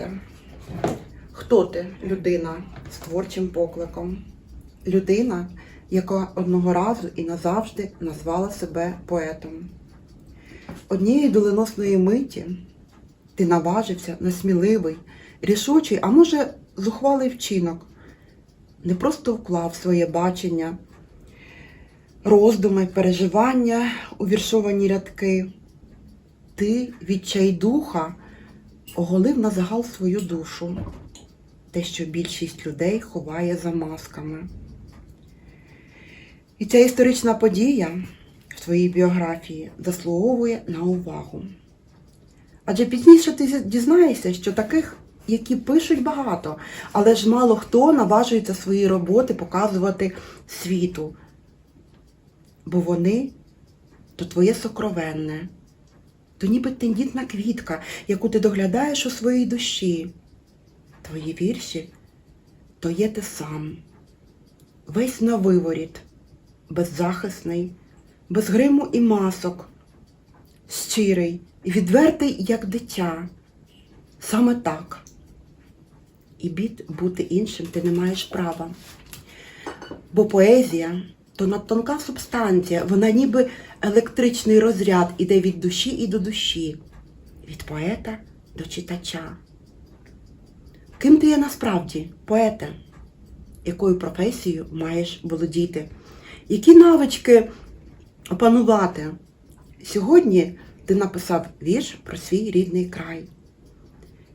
поете. Хто ти, людина з творчим покликом? Людина, яка одного разу і назавжди назвала себе поетом. Однієї доленосної миті ти наважився на сміливий, рішучий, а може, зухвалий вчинок. Не просто вклав своє бачення, роздуми, переживання у віршовані рядки. Ти відчайдуха оголив на загал свою душу, те, що більшість людей ховає за масками. І ця історична подія в твоїй біографії заслуговує на увагу. Адже пізніше ти дізнаєшся, що таких, які пишуть багато, але ж мало хто наважується свої роботи показувати світу. Бо вони то твоє сокровенне, то ніби тендітна квітка, яку ти доглядаєш у своїй душі. Твої вірші то є ти сам, весь на виворіт, беззахисний, без гриму і масок, щирий і відвертий, як дитя. Саме так. І бід бути іншим ти не маєш права. Бо поезія то надтонка субстанція, вона ніби електричний розряд іде від душі і до душі, від поета до читача. Ким ти є насправді, поете? Якою професією маєш володіти? Які навички опанувати? Сьогодні ти написав вірш про свій рідний край,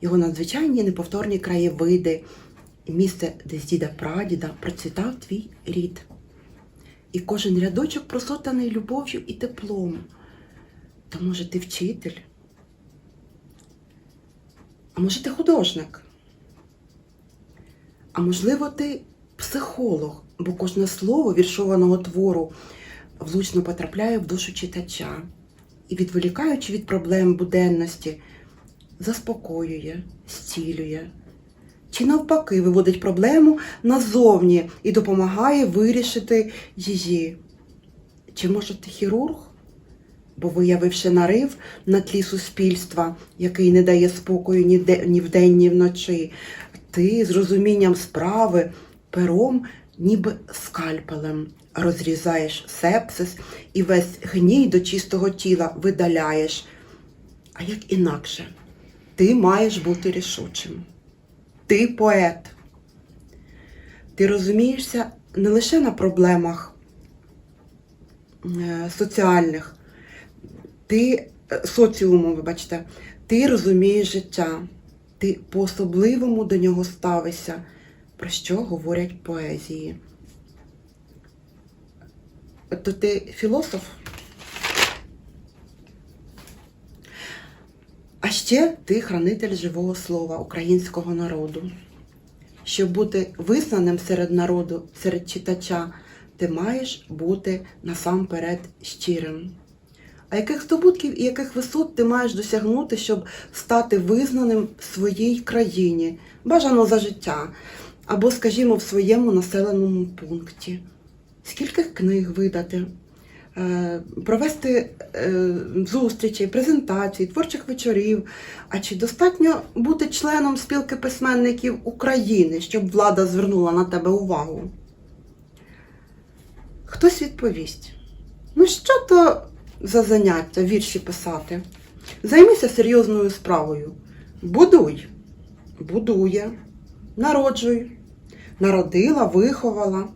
його надзвичайні неповторні краєвиди місце, де з діда прадіда процвітав твій рід. І кожен рядочок просотаний любов'ю і теплом. То може ти вчитель? А може ти художник? А можливо, ти психолог, бо кожне слово віршованого твору влучно потрапляє в душу читача і, відволікаючи від проблем буденності, заспокоює, зцілює. Чи навпаки виводить проблему назовні і допомагає вирішити її. Чи може ти хірург? Бо виявивши нарив на тлі суспільства, який не дає спокою ні, де, ні вдень, ні вночі, ти з розумінням справи, пером, ніби скальпелем розрізаєш сепсис і весь гній до чистого тіла видаляєш. А як інакше, ти маєш бути рішучим. Ти поет. Ти розумієшся не лише на проблемах е, соціальних, ти е, соціуму, вибачте, ти розумієш життя, ти по-особливому до нього ставишся, про що говорять поезії. То ти філософ? А ще ти хранитель живого слова українського народу. Щоб бути визнаним серед народу, серед читача, ти маєш бути насамперед щирим. А яких здобутків і яких висот ти маєш досягнути, щоб стати визнаним в своїй країні, бажано за життя, або, скажімо, в своєму населеному пункті? Скільки книг видати? Е, провести е, зустрічі, презентації, творчих вечорів. А чи достатньо бути членом спілки письменників України, щоб влада звернула на тебе увагу? Хтось відповість: ну що то за заняття вірші писати? Займися серйозною справою. Будуй, будує, народжуй, народила, виховала,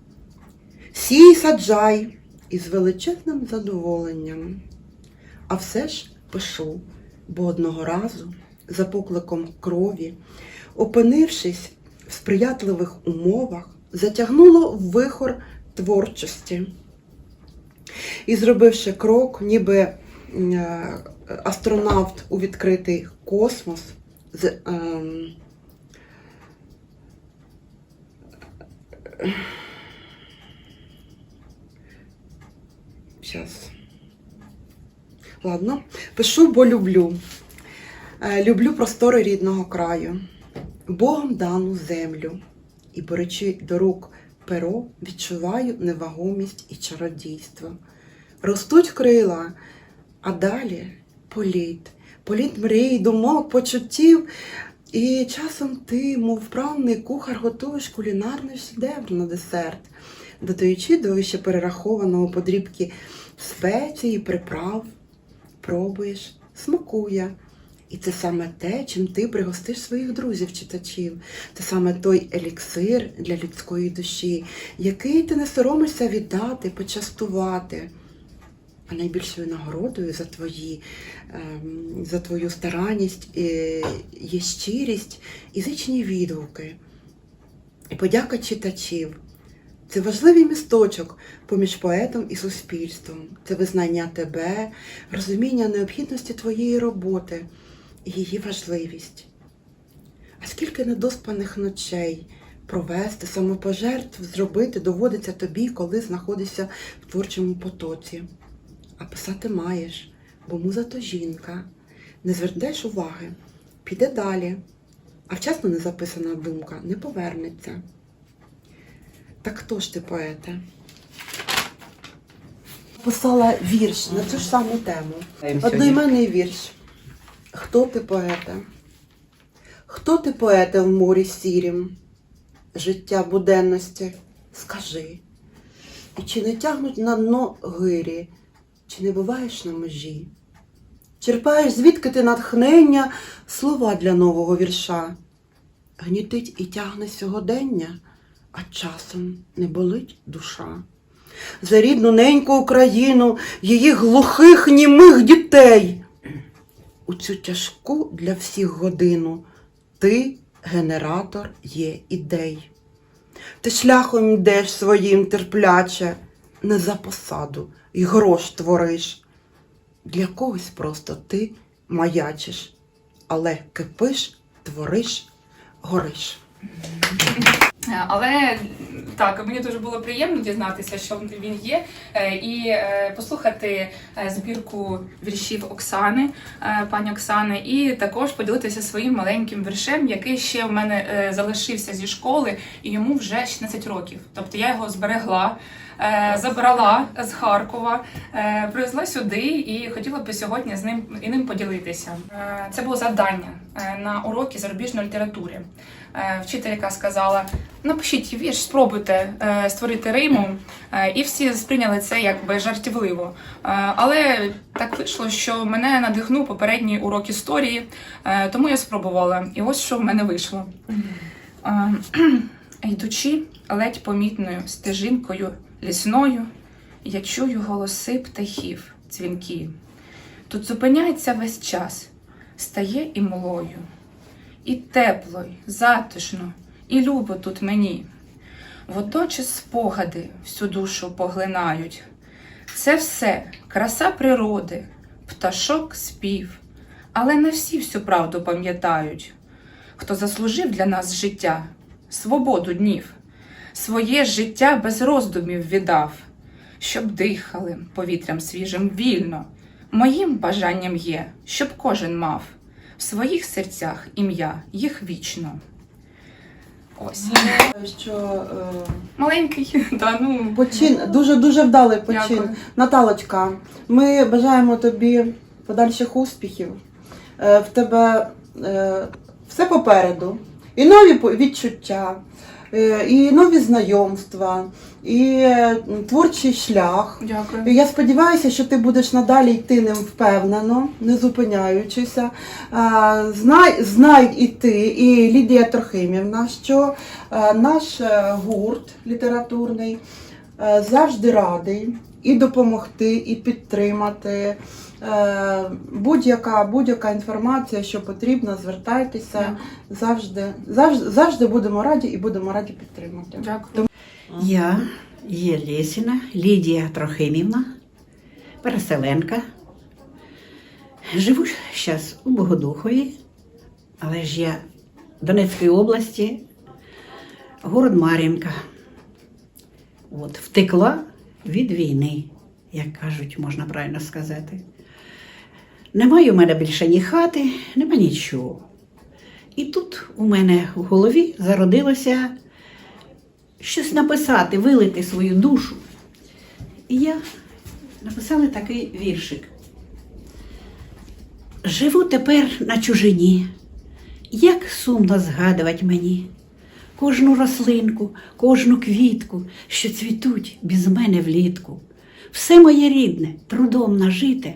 сій, саджай із величезним задоволенням. А все ж пишу, бо одного разу, за покликом крові, опинившись в сприятливих умовах, затягнуло в вихор творчості. І зробивши крок, ніби е, астронавт у відкритий космос, з, Сейчас. Ладно, пишу, бо люблю. Е, Люблю простори рідного краю, Богом дану землю. І, беручи до рук перо, відчуваю невагомість і чародійство. Ростуть крила, а далі політ, політ мрій, думок, почуттів. І часом ти, мов вправний кухар, готуєш кулінарний шедевр на десерт, додаючи до вище перерахованого подрібки спецій, приправ, пробуєш, смакує. І це саме те, чим ти пригостиш своїх друзів-читачів. Це саме той еліксир для людської душі, який ти не соромишся віддати, почастувати. А найбільшою нагородою за твої, ем, за твою старанність е, є щирість і відгуки. І подяка читачів. Це важливий місточок поміж поетом і суспільством. Це визнання тебе, розуміння необхідності твоєї роботи і її важливість. А скільки недоспаних ночей провести, самопожертв зробити доводиться тобі, коли знаходишся в творчому потоці. А писати маєш, бо муза то жінка. Не звернеш уваги, піде далі, а вчасно не записана думка не повернеться. Так хто ж ти поете? Писала вірш на цю ж саму тему. Одноіменний вірш. Хто ти поета? Хто ти поета в морі сірім? Життя буденності, скажи. І чи не тягнуть на дно гирі, чи не буваєш на межі? Черпаєш звідки ти натхнення, слова для нового вірша. Гнітить і тягне сьогодення, а часом не болить душа. За рідну неньку Україну, її глухих німих дітей. У цю тяжку для всіх годину ти генератор є ідей. Ти шляхом йдеш своїм терпляче, не за посаду й грош твориш. Для когось просто ти маячиш, але кипиш, твориш, гориш. Е, Але так, мені дуже було приємно дізнатися, що він є, е, і е, послухати збірку віршів Оксани, пані Оксани, і також поділитися своїм маленьким віршем, який ще в мене залишився зі школи, і йому вже 16 років. Тобто я його зберегла. Забрала з Харкова, привезла сюди і хотіла би сьогодні з ним і ним поділитися. Це було завдання на уроки зарубіжної літератури. Е, Вчителька сказала: напишіть вірш, спробуйте е, створити риму. Е, І всі сприйняли це якби жартівливо. Але так вийшло, що мене надихнув попередній урок історії, тому я спробувала. І ось що в мене вийшло. Йдучи ледь помітною стежинкою лісною, я чую голоси птахів дзвінки. Тут зупиняється весь час, стає і млою, і тепло, й затишно, і любо тут мені. Водночас спогади всю душу поглинають. Це все краса природи, пташок спів, але не всі всю правду пам'ятають. Хто заслужив для нас життя, свободу днів, своє життя без роздумів віддав, щоб дихали повітрям свіжим вільно. Моїм бажанням є, щоб кожен мав в своїх серцях ім'я їх вічно. Ось Що е, маленький, да, ну почин дуже дуже вдалий почин. Дякую. Наталочка, ми бажаємо тобі подальших успіхів. Е, в тебе е, все попереду. І нові по- відчуття, і нові знайомства, і е, творчий шлях. дякую. Я сподіваюся, що ти будеш надалі йти ним впевнено, не зупиняючися. Знай, знай і ти, і Лідія Трохимівна, що е, наш е, гурт літературний е, завжди радий і допомогти, і підтримати. Е, Будь-яка, будь-яка інформація, що потрібна, звертайтеся. Завжди, завжди, завжди будемо раді і будемо раді підтримати. Дякую. Я є Лєсіна Лідія Трохимівна, переселенка. Живу зараз у Богодухові, але ж я Донецької області, город Мар'їнка. От, втекла від війни, як кажуть, можна правильно сказати. Немає у мене більше ні хати, нема нічого. І тут у мене в голові зародилося щось написати, вилити свою душу. І я написала такий віршик. Живу тепер на чужині, Як сумно згадувати мені кожну рослинку, кожну квітку, що цвітуть без мене влітку. Все моє рідне, трудом нажите,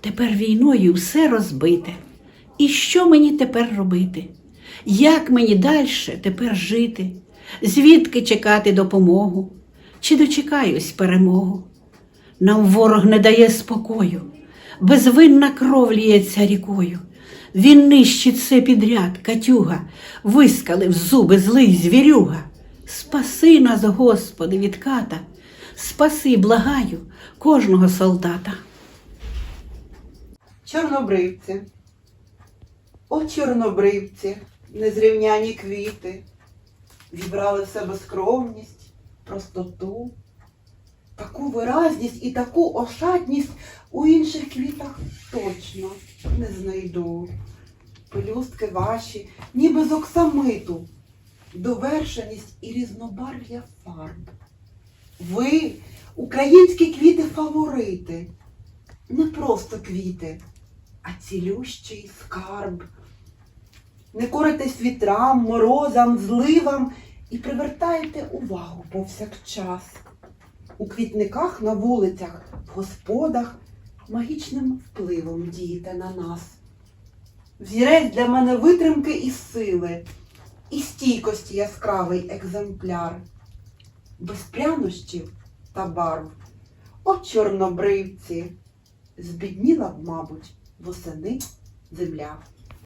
тепер війною все розбите. І що мені тепер робити? Як мені далі тепер жити? Звідки чекати допомогу? Чи дочекаюсь перемогу? Нам ворог не дає спокою, безвинна кров ліється рікою. Він нищить все підряд, катюга, вискалив зуби злий звірюга. Спаси нас, Господи, від ката, спаси, благаю, кожного солдата. Чорнобривці. О, чорнобривці, незрівняні квіти, вібрали в себе скромність, простоту, таку виразність і таку ошатність у інших квітах точно не знайду. Пелюстки ваші, ніби з оксамиту, довершеність і різнобарв'я фарб. Ви, українські квіти-фаворити, не просто квіти, а цілющий скарб. Не коритесь вітрам, морозам, зливам і привертаєте увагу повсякчас. У квітниках на вулицях, в господах магічним впливом дієте на нас. Взірець для мене витримки і сили, і стійкості яскравий екземпляр, без прянощів та барв. О, чорнобривці! Збідніла б, мабуть, восени земля.